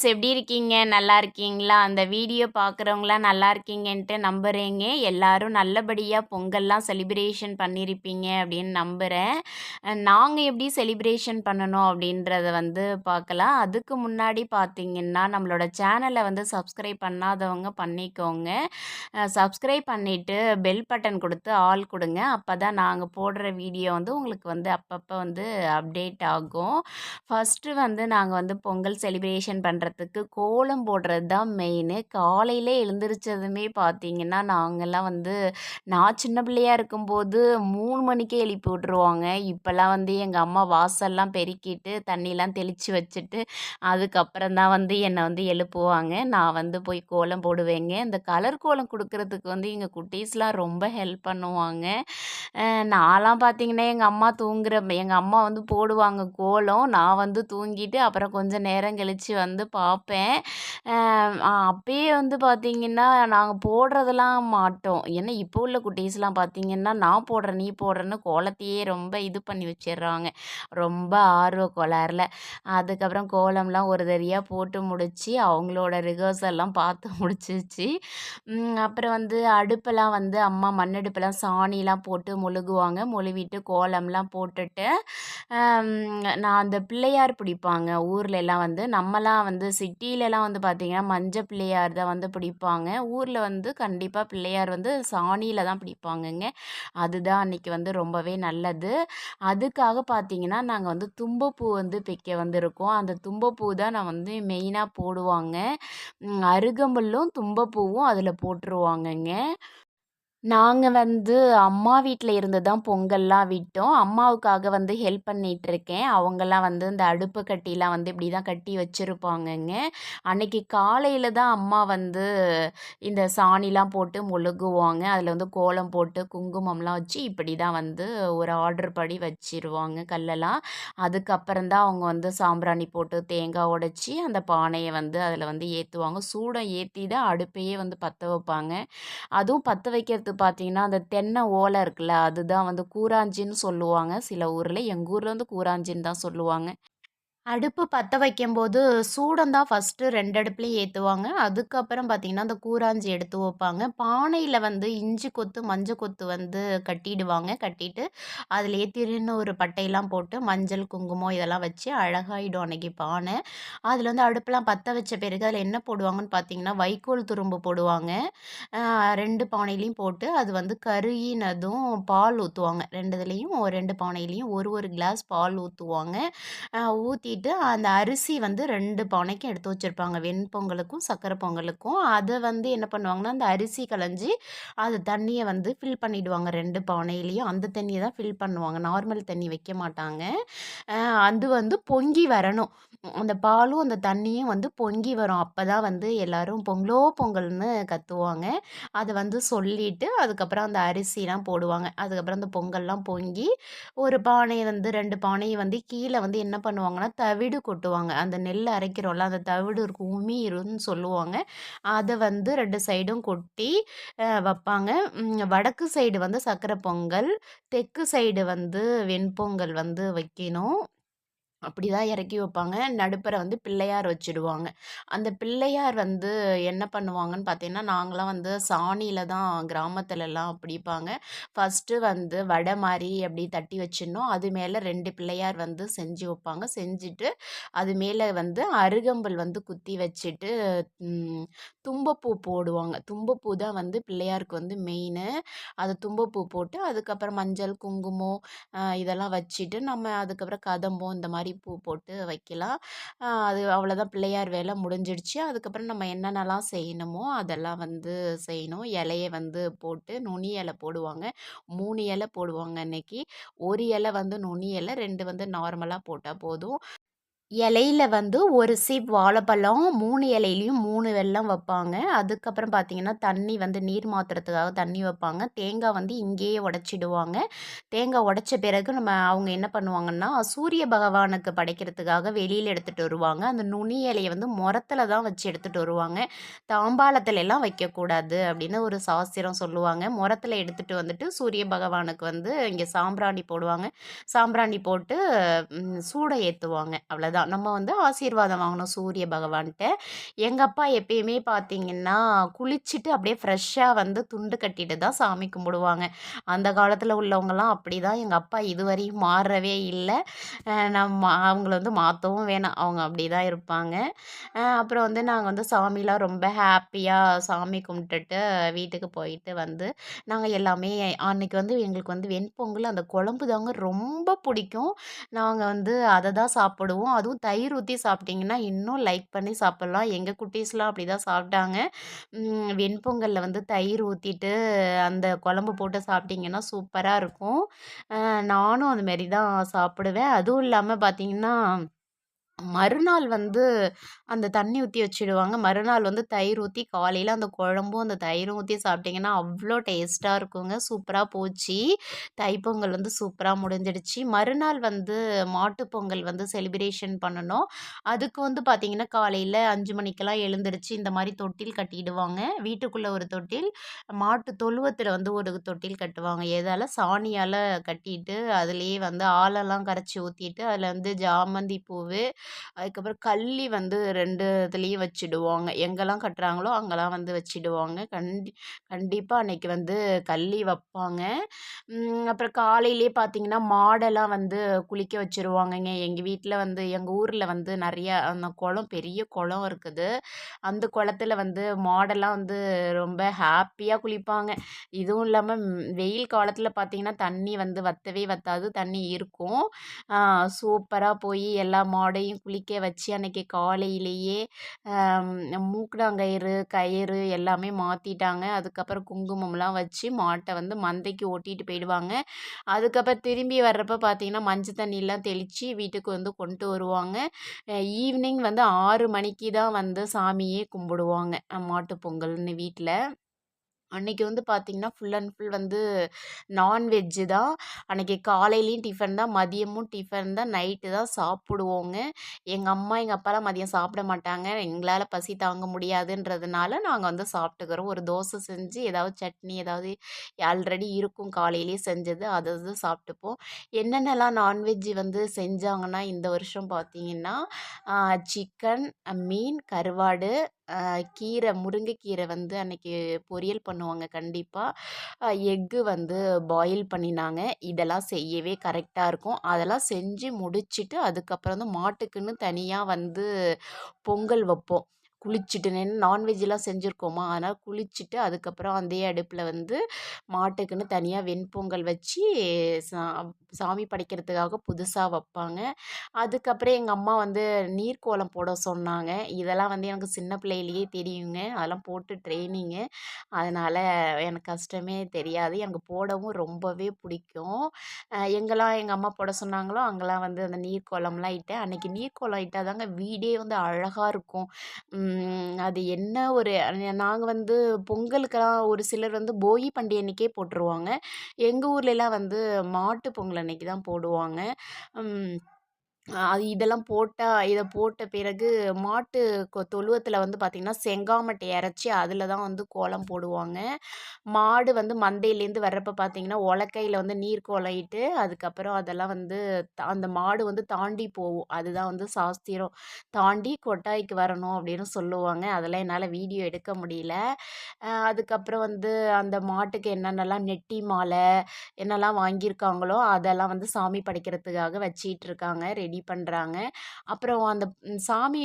Friends எப்படி இருக்கீங்க? நல்லா இருக்கீங்களா? அந்த வீடியோ பார்க்குறவங்களாம் நல்லா இருக்கீங்கன்ட்டு நம்புகிறேங்க எல்லாரும் நல்லபடியாக பொங்கல்லாம் செலிப்ரேஷன் பண்ணியிருப்பீங்க அப்படின்னு நம்புகிறேன் நாங்கள் எப்படி செலிப்ரேஷன் பண்ணணும் அப்படின்றத வந்து பார்க்கலாம் அதுக்கு முன்னாடி பார்த்தீங்கன்னா நம்மளோட சேனலை வந்து சப்ஸ்கிரைப் பண்ணாதவங்க பண்ணிக்கோங்க. சப்ஸ்கிரைப் பண்ணிவிட்டு பெல் பட்டன் கொடுத்து ஆல் கொடுங்க. அப்போ தான் நாங்கள் போடுற வீடியோ வந்து உங்களுக்கு வந்து அப்பப்போ வந்து அப்டேட் ஆகும். ஃபஸ்ட்டு வந்து நாங்கள் வந்து பொங்கல் செலிப்ரேஷன் பண்ணுறதுக்கு கோலம் போடுறது தான் மெயினு காலையில் எழுந்திரிச்சதுமே பார்த்தீங்கன்னா நாங்கள்லாம் வந்து நான் சின்ன பிள்ளையாக இருக்கும்போது மூணு மணிக்கே எழுப்பி விட்ருவாங்க இப்போல்லாம் வந்து எங்கள் அம்மா வாசல்லாம் பெருக்கிட்டு தண்ணிலாம் தெளித்து வச்சுட்டு அதுக்கப்புறம் தான் வந்து என்னை வந்து எழுப்புவாங்க. நான் வந்து போய் கோலம் போடுவேங்க. இந்த கலர் கோலம் கொடுக்கறதுக்கு வந்து எங்கள் குட்டீஸ்லாம் ரொம்ப ஹெல்ப் பண்ணுவாங்க. நான்லாம் பார்த்தீங்கன்னா எங்கள் அம்மா தூங்குற எங்கள் அம்மா வந்து போடுவாங்க கோலம். நான் வந்து தூங்கிட்டு அப்புறம் கொஞ்சம் நேரம் கழித்து வந்து பார்ப்பேன். அப்பயே வந்து பார்த்திங்கன்னா நாங்கள் போடுறதெல்லாம் மாட்டோம். ஏன்னா இப்போ உள்ள குட்டீஸ்லாம் பார்த்திங்கன்னா நான் போடுறேன் நீ போடுறேன்னு கோலத்தையே ரொம்ப இது பண்ணி வச்சிடுறாங்க ரொம்ப ஆர்வ கோளாறில். அதுக்கப்புறம் கோலம்லாம் ஒரு தரியாக போட்டு முடித்து அவங்களோட ரிஹர்சல்லாம் பார்த்து முடிச்சிச்சு. அப்புறம் வந்து அடுப்பெல்லாம் வந்து அம்மா மண்ணடுப்பெல்லாம் சாணிலாம் போட்டு மொழுகுவாங்க. மொழுவிட்டு கோலம்லாம் போட்டுட்டு நான் அந்த பிள்ளையார் பிடிப்பாங்க. ஊரில் எல்லாம் வந்து நம்மலாம் வந்து சிட்டிலலாம் வந்து பார்த்திங்கன்னா மஞ்சள் பிள்ளையார் தான் வந்து பிடிப்பாங்க. ஊரில் வந்து கண்டிப்பாக பிள்ளையார் வந்து சாணியில் தான் பிடிப்பாங்கங்க. அதுதான் அன்றைக்கி வந்து ரொம்பவே நல்லது. அதுக்காக பார்த்திங்கன்னா நாங்கள் வந்து தும்பப்பூ வந்து பிக்க வந்திருக்கோம். அந்த தும்பப்பூ தான் நான் வந்து மெயினாக போடுவாங்க. அருகம்புல்லும் தும்பப்பூவும் அதில் போட்டுருவாங்கங்க. நாங்கள் வந்து அம்மா வீட்டில் இருந்து தான் பொங்கல்லாம் விட்டோம். அம்மாவுக்காக வந்து ஹெல்ப் பண்ணிகிட்ருக்கேன் அவங்கெல்லாம் வந்து இந்த அடுப்பு கட்டிலாம் வந்து இப்படி தான் கட்டி வச்சுருப்பாங்கங்க. அன்னைக்கு காலையில் தான் அம்மா வந்து இந்த சாணிலாம் போட்டு மொழுகுவாங்க. அதில் வந்து கோலம் போட்டு குங்குமம்லாம் வச்சு இப்படி தான் வந்து ஒரு ஆர்டர் படி வச்சிருவாங்க கல்லெல்லாம். அதுக்கப்புறம் தான் அவங்க வந்து சாம்பிராணி போட்டு தேங்காய் உடச்சி அந்த பானையை வந்து அதில் வந்து ஏற்றுவாங்க சூடம் ஏற்றி தான் அடுப்பையே வந்து பற்ற வைப்பாங்க. அதுவும் பற்ற வைக்கிறது அடுத்து பார்த்தீங்கன்னா அந்த தென்னை ஓலை இருக்குல்ல அதுதான் வந்து கூராஞ்சின்னு சொல்லுவாங்க. சில ஊரில் எங்கள் ஊரில் வந்து கூராஞ்சின்னு தான் சொல்லுவாங்க. அடுப்பு பற்ற வைக்கும்போது சூடம் தான் ஃபஸ்ட்டு ரெண்டு அடுப்புலையும் ஏற்றுவாங்க அதுக்கப்புறம் பார்த்திங்கன்னா அந்த கூராஞ்சி எடுத்து வைப்பாங்க. பானையில் வந்து இஞ்சி கொத்து மஞ்சள் கொத்து வந்து கட்டிடுவாங்க. கட்டிட்டு அதில் ஏற்றிருன்னு ஒரு பட்டையெல்லாம் போட்டு மஞ்சள் குங்குமம் இதெல்லாம் வச்சு அழகாயிடும் அன்றைக்கி பானை. அதில் வந்து அடுப்பெலாம் பற்ற வச்ச பிறகு அதில் என்ன போடுவாங்கன்னு பார்த்தீங்கன்னா வைக்கோல் துரும்பு போடுவாங்க. ரெண்டு பானையிலையும் போட்டு அது வந்து கருகினதும் பால் ஊற்றுவாங்க ரெண்டு இதுலேயும் ரெண்டு பானையிலையும் ஒரு ஒரு கிளாஸ் பால் ஊற்றுவாங்க ஊற்றி ஊற்றிட்டு அந்த அரிசி வந்து ரெண்டு பானைக்கும் எடுத்து வச்சுருப்பாங்க. வெண்பொங்கலுக்கும் சக்கரை பொங்கலுக்கும். அதை வந்து என்ன பண்ணுவாங்கன்னா அந்த அரிசி கலைஞ்சி அது தண்ணியை வந்து ஃபில் பண்ணிவிடுவாங்க ரெண்டு பானையிலையும் அந்த தண்ணியை தான் ஃபில் பண்ணுவாங்க. நார்மல் தண்ணி வைக்க மாட்டாங்க. அது வந்து பொங்கி வரணும். அந்த பாலும் அந்த தண்ணியும் வந்து பொங்கி வரும். அப்போ தான் வந்து எல்லோரும் பொங்கலோ பொங்கல்னு கத்துவாங்க. அதை வந்து சொல்லிவிட்டு அதுக்கப்புறம் அந்த அரிசிலாம் போடுவாங்க. அதுக்கப்புறம் அந்த பொங்கல்லாம் பொங்கி ஒரு பானையை வந்து ரெண்டு பானையை வந்து கீழே வந்து என்ன பண்ணுவாங்கன்னா தவிடு கொட்டுவாங்க. அந்த நெல் அரைக்கிறோம்ல அந்த தவிடு இருக்கும் உமிருன்னு சொல்லுவாங்க. அதை வந்து ரெண்டு சைடும் கொட்டி வைப்பாங்க. வடக்கு சைடு வந்து சக்கரை பொங்கல் தெற்கு சைடு வந்து வெண்பொங்கல் வந்து வைக்கணும். அப்படி தான் இறக்கி வைப்பாங்க. நடுப்பரை வந்து பிள்ளையார் வச்சுடுவாங்க. அந்த பிள்ளையார் வந்து என்ன பண்ணுவாங்கன்னு பார்த்தீங்கன்னா நாங்களாம் வந்து சாணியில் தான் கிராமத்துலலாம் பிடிப்பாங்க. ஃபஸ்ட்டு வந்து வடை மாதிரி அப்படி தட்டி வச்சிடணும். அது மேலே ரெண்டு பிள்ளையார் வந்து செஞ்சு வைப்பாங்க. செஞ்சுட்டு அது மேலே வந்து அருகம்பல் வந்து குத்தி வச்சுட்டு தும்பப்பூ போடுவாங்க. தும்பப்பூ தான் வந்து பிள்ளையாருக்கு வந்து மெயினு. அது தும்பப்பூ போட்டு அதுக்கப்புறம் மஞ்சள் குங்குமம் இதெல்லாம் வச்சுட்டு நம்ம அதுக்கப்புறம் கதம்பம் இந்த மாதிரி பூ போட்டு வைக்கலாம். அது அவ்வளோதான் பிள்ளையார் வேலை முடிஞ்சிடுச்சு. அதுக்கப்புறம் நம்ம என்னென்னலாம் செய்யணுமோ அதெல்லாம் வந்து செய்யணும். இலையை வந்து போட்டு நுனி இலை போடுவாங்க. மூணு இலை போடுவாங்க அன்னைக்கு. ஒரு இலை வந்து நுனி இலை ரெண்டு வந்து நார்மலாக போட்டால் போதும். இலையில வந்து ஒரு சீப் வாழைப்பழம் மூணு இலையிலையும் மூணு வெல்லம் வைப்பாங்க. அதுக்கப்புறம் பார்த்தீங்கன்னா தண்ணி வந்து நீர் மாற்றுறதுக்காக தண்ணி வைப்பாங்க. தேங்காய் வந்து இங்கேயே உடச்சிடுவாங்க. தேங்காய் உடச்ச பிறகு நம்ம அவங்க என்ன பண்ணுவாங்கன்னா சூரிய பகவானுக்கு படைக்கிறதுக்காக வெளியில் எடுத்துகிட்டு வருவாங்க. அந்த நுனி இலையை வந்து முரத்தில் தான் வச்சு எடுத்துகிட்டு வருவாங்க. தாம்பாளத்துலலாம் வைக்கக்கூடாது அப்படின்னு ஒரு சாஸ்திரம் சொல்லுவாங்க. முரத்தில் எடுத்துகிட்டு வந்துட்டு சூரிய பகவானுக்கு வந்து இங்கே சாம்பிராணி போடுவாங்க. சாம்பிராணி போட்டு சூடை ஏற்றுவாங்க அவ்வளோதான் தான். நம்ம வந்து ஆசீர்வாதம் வாங்கணும் சூரிய பகவான்கிட்ட எங்கள் அப்பா எப்பயுமே பார்த்தீங்கன்னா குளிச்சுட்டு அப்படியே ஃப்ரெஷ்ஷாக வந்து துண்டு கட்டிட்டு தான் சாமி கும்பிடுவாங்க. அந்த காலத்தில் உள்ளவங்கலாம் அப்படி தான் எங்கள் அப்பா இதுவரையும் மாறவே இல்லை. நம்ம அவங்கள வந்து மாற்றவும் வேணாம். அவங்க அப்படி தான் இருப்பாங்க அப்புறம் வந்து நாங்கள் வந்து சாமிலாம் ரொம்ப ஹாப்பியாக சாமி கும்பிட்டுட்டு வீட்டுக்கு போயிட்டு வந்து நாங்கள் எல்லாமே அன்னைக்கு வந்து எங்களுக்கு வந்து வெண்பொங்கல் அந்த குழம்பு தாங்க ரொம்ப பிடிக்கும். நாங்கள் வந்து அதை தான் சாப்பிடுவோம். அதுவும் தயிர் ஊற்றி சாப்பிட்டிங்கன்னா இன்னும் லைக் பண்ணி சாப்பிட்லாம். எங்கள் குட்டீஸ்லாம் அப்படி தான் சாப்பிட்டாங்க வெண்பொங்கலில் வந்து தயிர் ஊற்றிட்டு அந்த குழம்பு போட்டு சாப்பிட்டிங்கன்னா சூப்பராக இருக்கும். நானும் அதுமாரி தான் சாப்பிடுவேன். அதுவும் இல்லாமல் பார்த்தீங்கன்னா மறுநாள் வந்து அந்த தண்ணி ஊற்றி வச்சுடுவாங்க. மறுநாள் வந்து தயிர் ஊற்றி காலையில் அந்த குழம்பும் அந்த தயிரும் ஊற்றி சாப்பிட்டிங்கன்னா அவ்வளோ டேஸ்ட்டாக இருக்குங்க. சூப்பராக போச்சு. தைப்பொங்கல் வந்து சூப்பராக முடிஞ்சிடுச்சு. மறுநாள் வந்து மாட்டுப்பொங்கல் வந்து செலிப்ரேஷன் பண்ணணும். அதுக்கு வந்து பார்த்திங்கன்னா காலையில் அஞ்சு மணிக்கெல்லாம் எழுந்திருச்சு இந்த மாதிரி தொட்டில் கட்டிடுவாங்க. வீட்டுக்குள்ளே ஒரு தொட்டில் மாட்டு தொழுவத்தில் வந்து ஒரு தொட்டில் கட்டுவாங்க. எதால் சாணியால் கட்டிட்டு அதுலேயே வந்து ஆலெல்லாம் கரைச்சி ஊற்றிட்டு அதில் வந்து ஜாமந்தி பூவு அதுக்கப்புறம் கள்ளி வந்து ரெண்டு இதுலேயும் வச்சிடுவாங்க. எங்கெல்லாம் கட்டுறாங்களோ அங்கெல்லாம் வந்து வச்சுடுவாங்க. கண்டி கண்டிப்பாக அன்னைக்கு வந்து கள்ளி வைப்பாங்க. அப்புறம் காலையிலேயே பார்த்தீங்கன்னா மாடெல்லாம் வந்து குளிக்க வச்சுருவாங்கங்க. எங்கள் வீட்டில் வந்து எங்கள் ஊரில் வந்து நிறையா அந்த குளம் பெரிய குளம் இருக்குது. அந்த குளத்துல வந்து மாடெல்லாம் வந்து ரொம்ப ஹாப்பியாக குளிப்பாங்க. இதுவும் இல்லாமல் வெயில் காலத்தில் பார்த்தீங்கன்னா தண்ணி வந்து வற்றவே வற்றாது தண்ணி இருக்கும். சூப்பராக போய் எல்லா மாடையும் குளிக்க வச்சு அன்றைக்கி காலையிலேயே மூக்கடாங்கயிறு கயிறு எல்லாமே மாற்றிட்டாங்க அதுக்கப்புறம் குங்குமம்லாம் வச்சு மாட்டை வந்து மந்தைக்கு ஓட்டிகிட்டு போயிடுவாங்க. அதுக்கப்புறம் திரும்பி வர்றப்போ பார்த்திங்கன்னா மஞ்சள் தண்ணியெலாம் தெளித்து வீட்டுக்கு வந்து கொண்டு வருவாங்க. ஈவினிங் வந்து ஆறு மணிக்கு தான் வந்து சாமியே கும்பிடுவாங்க மாட்டுப் பொங்கல்னு வீட்டில் அன்னைக்கு வந்து பார்த்திங்கன்னா ஃபுல் அண்ட் ஃபுல் வந்து நான்வெஜ்ஜு தான். அன்னைக்கு காலையிலையும் டிஃபன் தான் மதியமும் டிஃபன் தான் நைட்டு தான் சாப்பிடுவோங்க. எங்கள் அம்மா எங்கள் அப்பாலாம் மதியம் சாப்பிட மாட்டாங்க. எங்களால் பசி தாங்க முடியாதுன்றதுனால நாங்கள் வந்து சாப்பிட்டுக்கிறோம். ஒரு தோசை செஞ்சு ஏதாவது சட்னி ஏதாவது ஆல்ரெடி இருக்கும் காலையிலேயே செஞ்சது அதை தான் சாப்பிட்டுப்போம். என்னென்னலாம் நான்வெஜ் வந்து செஞ்சாங்கன்னா இந்த வருஷம் பார்த்திங்கன்னா சிக்கன் மீன் கருவாடு கீரை முருங்கைக்கீரை வந்து அன்னைக்கு பொரியல் பண்ணுவாங்க கண்டிப்பாக எக்கு வந்து பாயில் பண்ணினாங்க. இதெல்லாம் செய்யவே கரெக்டாக இருக்கும். அதெல்லாம் செஞ்சு முடிச்சுட்டு அதுக்கப்புறம் வந்து மாட்டுக்குன்னு தனியாக வந்து பொங்கல் வைப்போம். குளிச்சுட்டு நின்று நான்வெஜ்ஜெலாம் செஞ்சுருக்கோமா? அதனால் குளிச்சுட்டு அதுக்கப்புறம் அதே அடுப்பில் வந்து மாட்டுக்குன்னு தனியாக வெண்பொங்கல் வச்சு சா சாமி படைக்கிறதுக்காக புதுசாக வைப்பாங்க. அதுக்கப்புறம் எங்கள் அம்மா வந்து நீர்க்கோலம் போட சொன்னாங்க. இதெல்லாம் வந்து எனக்கு சின்ன பிள்ளையிலேயே தெரியுங்க. அதெல்லாம் போட்டு ட்ரெயினிங்கு அதனால் எனக்கு கஷ்டமே தெரியாது. எனக்கு போடவும் ரொம்பவே பிடிக்கும். எங்கெல்லாம் எங்கள் அம்மா போட சொன்னாங்களோ அங்கெல்லாம் வந்து அந்த நீர்க்கோலம்லாம் இட்டேன் அன்றைக்கி நீர்க்கோலம் இட்டால் தாங்க வீடே வந்து அழகாக இருக்கும். அது என்ன ஒரு நாங்கள் வந்து பொங்கலுக்கெல்லாம் ஒரு சிலர் வந்து போகி பண்டிகை அன்றைக்கே போட்டுருவாங்க. எங்கள் ஊர்லலாம் வந்து மாட்டு பொங்கல் அன்றைக்கி தான் போடுவாங்க. அது இதெல்லாம் போட்டால் இதை போட்ட பிறகு மாட்டு கொ தொழுவத்தில் வந்து பார்த்திங்கன்னா செங்காமட்டை இறச்சி அதில் தான் வந்து கோலம் போடுவாங்க. மாடு வந்து மந்தையிலேருந்து வர்றப்போ பார்த்திங்கன்னா உலக்கையில் வந்து நீர் கோலையிட்டு அதுக்கப்புறம் அதெல்லாம் வந்து அந்த மாடு வந்து தாண்டி போகும் அதுதான் வந்து சாஸ்திரம். தாண்டி கொட்டாய்க்கு வரணும் அப்படின்னு சொல்லுவாங்க. அதெல்லாம் என்னால் வீடியோ எடுக்க முடியல. அதுக்கப்புறம் வந்து அந்த மாட்டுக்கு என்னென்னலாம் நெட்டி மாலை என்னெல்லாம் வாங்கியிருக்காங்களோ அதெல்லாம் வந்து சாமி படைக்கிறதுக்காக வச்சிகிட்டு இருக்காங்க ரெடி பண்ணுறாங்க அப்புறம் அந்த சாமி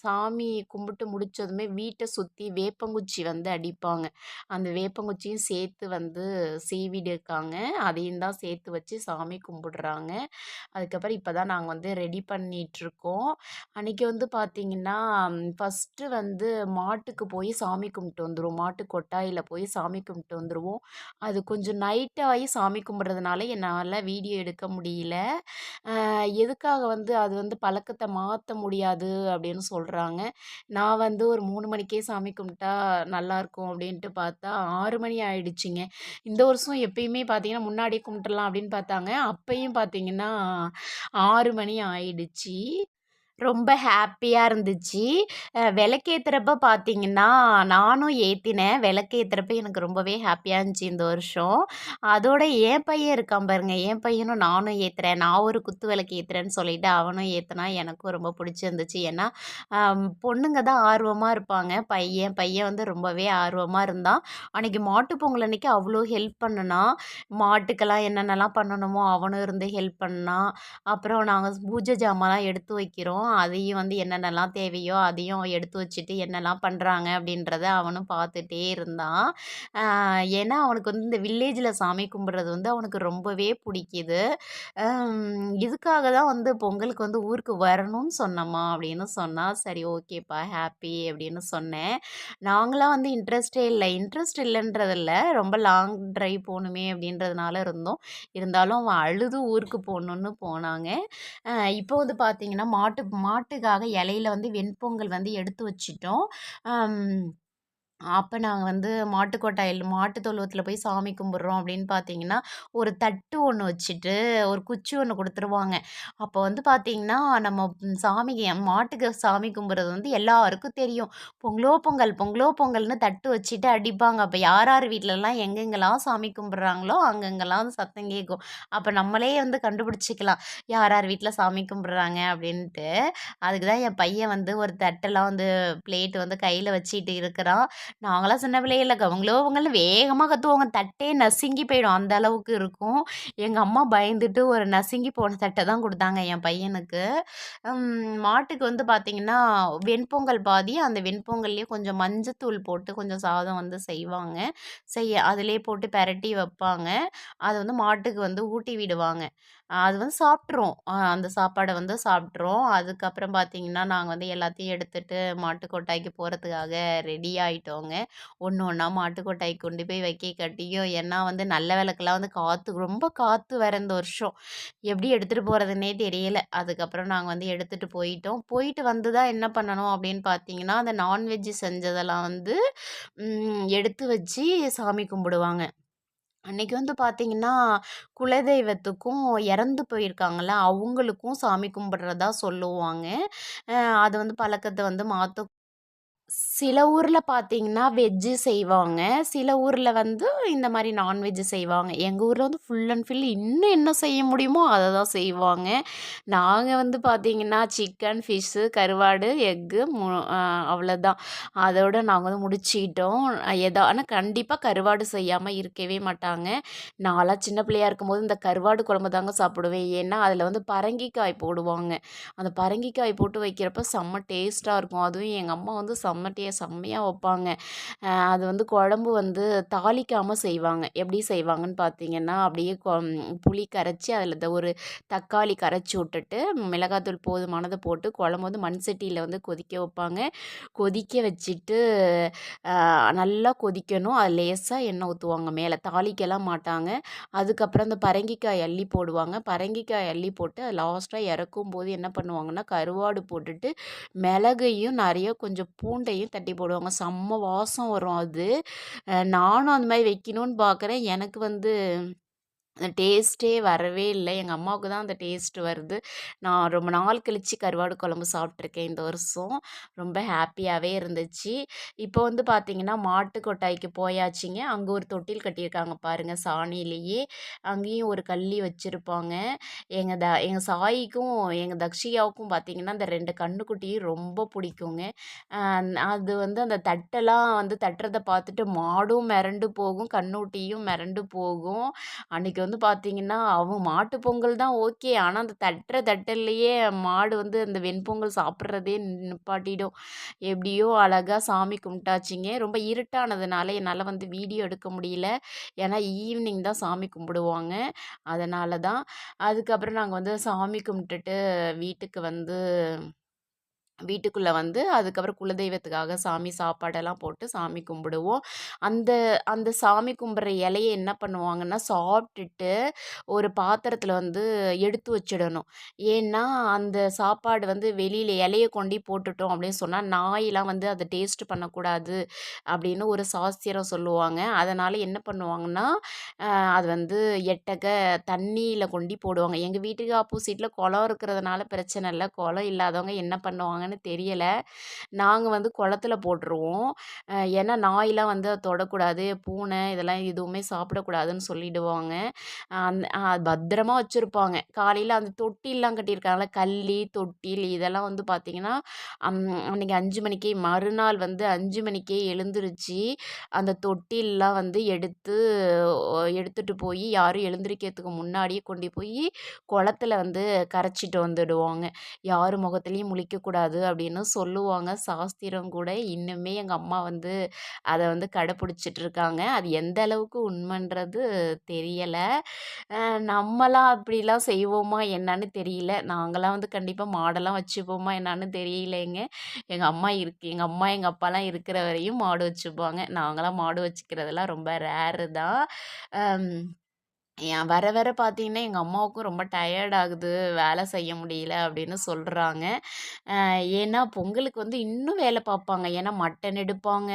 சாமி கும்பிட்டு முடித்ததுமே வீட்டை சுற்றி வேப்பங்குச்சி வந்து அடிப்பாங்க. அந்த வேப்பங்குச்சியும் சேர்த்து வந்து சீவிடு இருக்காங்க அதையும் தான் சேர்த்து வச்சு சாமி கும்பிடுறாங்க. அதுக்கப்புறம் இப்போ தான் நாங்கள் வந்து ரெடி பண்ணிகிட்ருக்கோம் அன்றைக்கி வந்து பார்த்திங்கன்னா ஃபஸ்ட்டு வந்து மாட்டுக்கு போய் சாமி கும்பிட்டு வந்துடுவோம் மாட்டு கொட்டாயில் போய் சாமி கும்பிட்டு வந்துடுவோம் அது கொஞ்சம் நைட்டாகி சாமி கும்பிட்றதுனால என்னால் வீடியோ எடுக்க முடியல. எதுக்காக வந்து அது வந்து பழக்கத்தை மாற்ற முடியாது அப்படின்னு சொல்கிறாங்க நான் வந்து ஒரு மூணு மணிக்கே சாமி கும்பிட்டா நல்லாயிருக்கும் அப்படின்ட்டு பார்த்தா ஆறு மணி ஆயிடுச்சுங்க. இந்த வருஷம் எப்பயுமே பார்த்தீங்கன்னா முன்னாடியே கும்பிட்டுலாம் அப்படின்னு பார்த்தாங்க. அப்பையும் பார்த்தீங்கன்னா ஆறு மணி ஆயிடுச்சு. ரொம்ப ஹாப்பியாக இருந்துச்சு. அ விளக்கேத்துறப்ப பார்த்தீங்கன்னா, நானும் ஏற்றினேன் விளக்கேத்துறப்ப எனக்கு ரொம்பவே ஹாப்பியாக இருந்துச்சு இந்த வருஷம். அதோட என் பையன் இருக்கான் பாருங்க, என் பையனும் நானும் ஏற்றுறேன் நான் ஒரு குத்து விளக்கு ஏற்றுறேன்னு சொல்லிட்டு அவனும் ஏற்றுனா எனக்கும் ரொம்ப பிடிச்சிருந்துச்சு. ஏன்னா, பொண்ணுங்க தான் ஆர்வமாக இருப்பாங்க. பையன் பையன் வந்து ரொம்பவே ஆர்வமாக இருந்தான். அன்றைக்கி மாட்டு பொங்கல் அன்னைக்கு அவ்வளோ ஹெல்ப் பண்ணுனான். மாட்டுக்கெல்லாம் என்னென்னலாம் பண்ணணுமோ அவனும் இருந்து ஹெல்ப் பண்ணான். அப்புறம் நாங்கள் பூஜை ஜாமான்லாம் எடுத்து வைக்கிறோம். அதையும் வந்து என்னென்னலாம் தேவையோ அதையும் எடுத்து வச்சுட்டு என்னலாம் பண்ணுறாங்க அப்படின்றத அவனும் பார்த்துட்டே இருந்தான். ஏன்னா அவனுக்கு வந்து இந்த வில்லேஜில் சாமி கும்பிட்றது வந்து அவனுக்கு ரொம்பவே பிடிக்குது இதுக்காக தான் வந்து பொங்கலுக்கு வந்து ஊருக்கு வரணும்னு சொன்னம்மா அப்படின்னு சொன்னால் சரி ஓகேப்பா ஹாப்பி அப்படின்னு சொன்னேன். நாங்களாம் வந்து இன்ட்ரெஸ்ட்டே இல்லை இன்ட்ரெஸ்ட் இல்லைன்றதில்ல ரொம்ப லாங் ட்ரைவ் போகணுமே அப்படின்றதுனால இருந்தோம். இருந்தாலும் அவன் அழுது ஊருக்கு போகணுன்னு போனாங்க. இப்போ வந்து பார்த்தீங்கன்னா, மாட்டு மாட்டுக்காக இலையில வந்து வெண்பொங்கல் வந்து எடுத்து வச்சிட்டோம். அப்போ நாங்கள் வந்து மாட்டுக்கொட்டாயில் மாட்டு தொழுவத்தில் போய் சாமி கும்பிட்றோம் அப்படின்னு பார்த்தீங்கன்னா, ஒரு தட்டு ஒன்று வச்சுட்டு, ஒரு குச்சி ஒன்று கொடுத்துருவாங்க அப்போ வந்து பார்த்தீங்கன்னா, நம்ம சாமிக்கு மாட்டுக்கு சாமி கும்பிட்றது வந்து எல்லாருக்கும் தெரியும். பொங்கலோ பொங்கல், பொங்கலோ பொங்கல்னு தட்டு வச்சுட்டு அடிப்பாங்க. அப்போ யார் யார் வீட்லலாம் எங்கெங்கலாம் சாமி கும்பிட்றாங்களோ அங்கங்கலாம் சத்தம் கேட்கும். அப்போ நம்மளே வந்து கண்டுபிடிச்சிக்கலாம் யார் யார் வீட்டில் சாமி கும்பிட்றாங்க அப்படின்ட்டு. அதுக்கு தான் என் பையன் வந்து ஒரு தட்டெல்லாம் வந்து பிளேட் வந்து கையில் வச்சுட்டு இருக்கிறான். நாங்களாம் சின்ன பிள்ளைகள்ல அவங்களோ அவங்கள வேகமாக கற்றுவாங்க தட்டே நசுங்கி போயிடும். அந்த அளவுக்கு இருக்கும். எங்கள் அம்மா பயந்துட்டு ஒரு நசுங்கி போன தட்டை தான் கொடுத்தாங்க என் பையனுக்கு. மாட்டுக்கு வந்து பார்த்தீங்கன்னா, வெண்பொங்கல் பாதி, அந்த வெண்பொங்கல்லையே கொஞ்சம் மஞ்சத்தூள் போட்டு கொஞ்சம் சாதம் வந்து செய்வாங்க. செய்ய அதிலே போட்டு பெரட்டி வைப்பாங்க அதை வந்து மாட்டுக்கு வந்து ஊட்டி விடுவாங்க. அது வந்து சாப்பிட்ரும் அந்த சாப்பாடை வந்து சாப்பிட்ரும் அதுக்கப்புறம் பார்த்தீங்கன்னா, நாங்கள் வந்து எல்லாத்தையும் எடுத்துகிட்டு மாட்டு போகிறதுக்காக ரெடி ஆகிட்டோங்க ஒன்று ஒன்றா மாட்டுக்கொட்டாய்க்கு கொண்டு போய் வைக்க கட்டியும் ஏன்னா வந்து நல்ல விளக்குலாம் வந்து காற்று ரொம்ப காற்று வேற இந்த வருஷம். எப்படி எடுத்துகிட்டு போகிறதுனே தெரியல. அதுக்கப்புறம் நாங்கள் வந்து எடுத்துகிட்டு போயிட்டோம். போயிட்டு வந்து தான் என்ன பண்ணணும் அப்படின்னு பார்த்தீங்கன்னா, அந்த நான்வெஜ் செஞ்சதெல்லாம் வந்து எடுத்து வச்சு சாமி கும்பிடுவாங்க. அன்னைக்கு வந்து பார்த்தீங்கன்னா, குலதெய்வத்துக்கும் இறந்து போயிருக்காங்கல்ல, அவங்களுக்கும் சாமி கும்பிடுறதா சொல்லுவாங்க. அ அது வந்து பழக்கத்த வந்து மாத்த சில ஊரில் பார்த்தீங்கன்னா, வெஜ்ஜு செய்வாங்க. சில ஊரில் வந்து இந்த மாதிரி நான்வெஜ்ஜு செய்வாங்க. எங்கள் ஊரில் வந்து ஃபுல் அண்ட் ஃபுல் இன்னும் என்ன செய்ய முடியுமோ அதை தான் செய்வாங்க. நாங்கள் வந்து பார்த்தீங்கன்னா, சிக்கன், ஃபிஷ்ஷு, கருவாடு, எக்கு மு அவ்வளோதான். அதோட நாங்கள் வந்து முடிச்சுக்கிட்டோம். எதா ஆனால் கண்டிப்பாக கருவாடு செய்யாமல் இருக்கவே மாட்டாங்க. நான்லாம் சின்ன பிள்ளையா இருக்கும்போது இந்த கருவாடு குழம்பு தாங்க சாப்பிடுவேன். ஏன்னா, அதில் வந்து பரங்கிக்காய் போடுவாங்க. அந்த பரங்கிக்காய் போட்டு வைக்கிறப்ப செம்ம டேஸ்ட்டாக இருக்கும். அதுவும் எங்கள் அம்மா வந்து செம்ம டே செம்மையாக வைப்பாங்க. அது வந்து குழம்பு வந்து தாளிக்காமல் செய்வாங்க. எப்படி செய்வாங்கன்னு பார்த்தீங்கன்னா, அப்படியே கொ புளி கரைச்சி அதில் இந்த ஒரு தக்காளி கரைச்சி விட்டுட்டு, மிளகாத்தூள் போதுமானதை போட்டு குழம்பு வந்து மண் சட்டியில் வந்து கொதிக்க வைப்பாங்க. கொதிக்க வச்சுட்டு, நல்லா கொதிக்கணும். அது லேசாக எண்ணெய் ஊற்றுவாங்க மேலே தாளிக்கலாம் மாட்டாங்க. அதுக்கப்புறம் அந்த பரங்கிக்காய் அள்ளி போடுவாங்க. பரங்கிக்காய் அள்ளி போட்டு லாஸ்ட்டாக இறக்கும் போது என்ன பண்ணுவாங்கன்னா, கருவாடு போட்டுட்டு, மிளகையும் நிறைய கொஞ்சம் பூண்டு பூண்டையும் தட்டி போடுவாங்க. செம்ம வாசம் வரும் அது. நானும் அந்த மாதிரி வைக்கணும்னு பார்க்குறேன். எனக்கு வந்து அந்த டேஸ்ட்டே வரவே இல்லை எங்கள் அம்மாவுக்கு தான் அந்த டேஸ்ட் வருது. நான் ரொம்ப நாள் கழிச்சு கருவாடு குழம்பு சாப்பிட்ருக்கேன் இந்த வருஷம். ரொம்ப ஹாப்பியாகவே இருந்துச்சு. இப்போ வந்து பார்த்தீங்கன்னா, மாட்டு கொட்டாய்க்கு போயாச்சுங்க. அங்கே ஒரு தொட்டில் கட்டியிருக்காங்க பாருங்கள் சாணியிலேயே. அங்கேயும் ஒரு கள்ளி வச்சுருப்பாங்க எங்கள் த எங்கள் சாய்க்கும் எங்கள் தக்ஷியாவுக்கும் பார்த்திங்கன்னா அந்த ரெண்டு கண்ணுக்குட்டியும் ரொம்ப பிடிக்குங்க. அது வந்து அந்த தட்டெல்லாம் வந்து தட்டுறதை பார்த்துட்டு மாடும் மிரண்டு போகும், கண்ணுட்டியும் மிரண்டு போகும். அன்றைக்கி வந்து பார்த்தீங்கன்னா, அவங்க மாட்டு பொங்கல் தான் ஓகே. ஆனால் அந்த தட்டுற தட்டல்லையே மாடு வந்து அந்த வெண்பொங்கல் சாப்பிட்றதே நிப்பாட்டிடும். எப்படியோ அழகாக சாமி கும்பிட்டாச்சிங்க ரொம்ப இருட்டானதுனால என்னால் வந்து வீடியோ எடுக்க முடியல. ஏன்னா, ஈவினிங் தான் சாமி கும்பிடுவாங்க. அதனால தான். அதுக்கப்புறம் நாங்கள் வந்து சாமி கும்பிட்டுட்டு வீட்டுக்கு வந்து வீட்டுக்குள்ளே வந்து அதுக்கப்புறம் குலதெய்வத்துக்காக சாமி சாப்பாடெல்லாம் போட்டு சாமி கும்பிடுவோம். அந்த அந்த சாமி கும்பிட்ற இலைய என்ன பண்ணுவாங்கன்னா, சாப்பிட்டுட்டு ஒரு பாத்திரத்தில் வந்து எடுத்து வச்சிடணும். ஏன்னா, அந்த சாப்பாடு வந்து வெளியில் இலையை கொண்டு போட்டுட்டோம் அப்படின்னு சொன்னால் நாய்லாம் வந்து அதை டேஸ்ட் பண்ணக்கூடாது அப்படின்னு ஒரு சாஸ்திரம் சொல்லுவாங்க. அதனால் என்ன பண்ணுவாங்கன்னா, அது வந்து எட்டக தண்ணியில் கொண்டு போடுவாங்க. எங்கள் வீட்டுக்கு ஆப்போசிட்டில் குளம் இருக்கிறதுனால பிரச்சனை இல்லை குளம் இல்லாதவங்க என்ன பண்ணுவாங்க பண்ணுவாங்கன்னு தெரியல. நாங்கள் வந்து குளத்துல போட்டுருவோம். ஏன்னா நாயெலாம் வந்து அதை தொடக்கூடாது. பூனை இதெல்லாம் எதுவுமே சாப்பிடக்கூடாதுன்னு சொல்லிடுவாங்க. அந் பத்திரமா வச்சுருப்பாங்க காலையில் அந்த தொட்டிலெலாம் கட்டியிருக்காங்கள கல்லி, தொட்டில் இதெல்லாம் வந்து பார்த்திங்கன்னா அன்றைக்கி அன்னைக்கு 5 மணிக்கே மறுநாள் வந்து அஞ்சு மணிக்கே எழுந்துருச்சு அந்த தொட்டிலெலாம் வந்து எடுத்து எடுத்துகிட்டு போய் யாரும் எழுந்திரிக்கிறதுக்கு முன்னாடியே கொண்டு போய் குளத்துல வந்து கரைச்சிட்டு வந்துடுவாங்க. யார் முகத்துலேயும் முழிக்கக்கூடாது அப்படின்னு சொல்லுவாங்க. சாஸ்திரம் கூட. இன்னுமே எங்கள் அம்மா வந்து அதை வந்து கடைப்பிடிச்சிட்டு இருக்காங்க. அது எந்த அளவுக்கு உண்மைன்றது தெரியலை நம்மளாம் நம்மலாம் அப்படிலாம் செய்வோமா என்னன்னு தெரியல. நாங்களாம் வந்து கண்டிப்பாக மாடெல்லாம் வச்சுப்போமா என்னான்னு தெரியலைங்க. எங்கள் அம்மா இருக்கு எங்கள் அம்மா, எங்கள் அப்பாலாம் இருக்கிற வரையும் மாடு வச்சுப்பாங்க. நாங்களாம் மாடு வச்சுக்கிறதெல்லாம் ரொம்ப ரேரு தான். ஏன் வர வர பார்த்தீங்கன்னா, எங்கள் அம்மாவுக்கும் ரொம்ப டயர்ட் ஆகுது. வேலை செய்ய முடியல அப்படின்னு சொல்கிறாங்க ஏன்னா பொங்கலுக்கு வந்து இன்னும் வேலை பார்ப்பாங்க. ஏன்னா மட்டன் எடுப்பாங்க,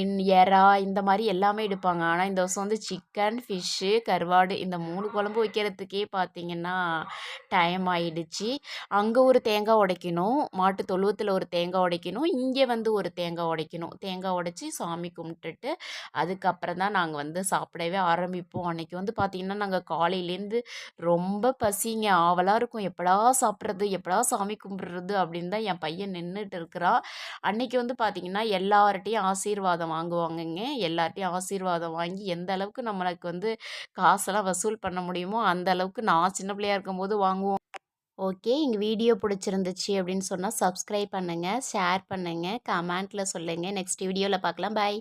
இன் எறா இந்த மாதிரி எல்லாமே எடுப்பாங்க. ஆனால் இந்த வருஷம் வந்து சிக்கன், ஃபிஷ்ஷு, கருவாடு இந்த மூணு குழம்பு வைக்கிறதுக்கே பார்த்தீங்கன்னா, டைம் ஆயிடுச்சு. அங்கே ஒரு தேங்காய் உடைக்கணும். மாட்டு தொழுவத்தில் ஒரு தேங்காய் உடைக்கணும். இங்கே வந்து ஒரு தேங்காய் உடைக்கணும். தேங்காய் உடைச்சி சாமி கும்பிட்டுட்டு, அதுக்கப்புறம் தான் நாங்கள் வந்து சாப்பிடவே ஆரம்பிப்போம். அன்னைக்கு வந்து பார்த்திங்கன்னா நாங்க காலையிலேருந்து ரொம்ப பசிங்க. ஆவலாக இருக்கும். எப்படா சாப்பிட்றது? எப்படா சாமி கும்பிட்றது அப்படின்னு தான் என் பையன் நின்றுட்டு இருக்கிறான். அன்னைக்கு வந்து பார்த்தீங்கன்னா, எல்லார்ட்டையும் ஆசீர்வாதம் வாங்குவாங்கங்க. எல்லார்ட்டையும் ஆசீர்வாதம் வாங்கி எந்த அளவுக்கு நம்மளுக்கு வந்து காசெல்லாம் வசூல் பண்ண முடியுமோ, அந்த அளவுக்கு நான் சின்ன பிள்ளையா இருக்கும்போது வாங்குவோம். ஓகே. எங்கள் வீடியோ பிடிச்சிருந்துச்சு அப்படின்னு சொன்னால் சப்ஸ்கிரைப் பண்ணுங்க, ஷேர் பண்ணுங்க, கமெண்ட்டில் சொல்லுங்கள் நெக்ஸ்ட் வீடியோவில் பார்க்கலாம். பாய்.